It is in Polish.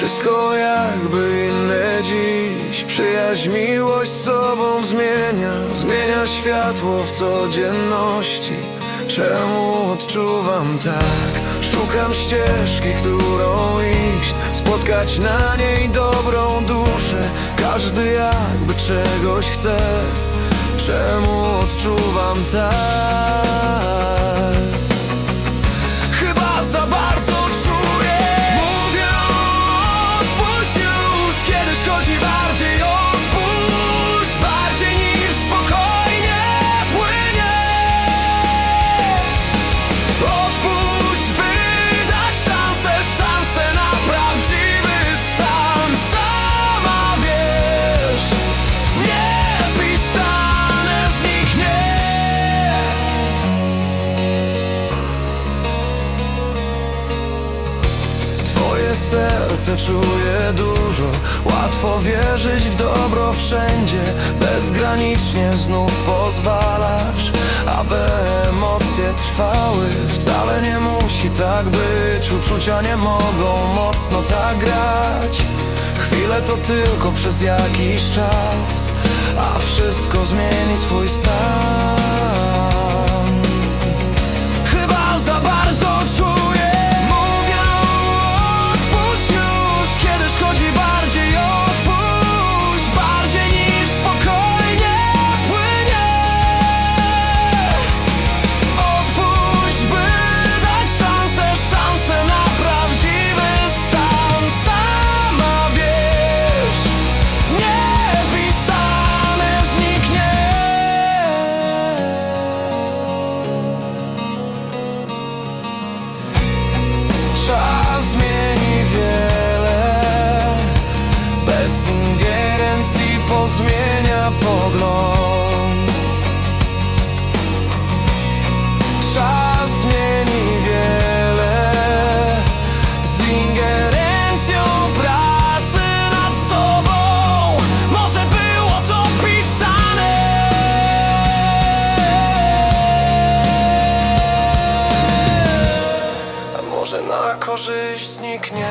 Wszystko jakby inne dziś. Przyjaźń, miłość sobą zmienia. Zmienia światło w codzienności. Czemu odczuwam tak? Szukam ścieżki, którą iść. Spotkać na niej dobrą duszę. Każdy jakby czegoś chce. Czemu odczuwam tak? Serce czuje dużo. Łatwo wierzyć w dobro wszędzie. Bezgranicznie znów pozwalasz Aby emocje trwały. Wcale nie musi tak być. Uczucia nie mogą mocno tak grać. Chwilę to tylko przez jakiś czas A wszystko zmieni swój stan zmieni wiele. Bez ingerencji pozmienia pogląd na korzyść zniknie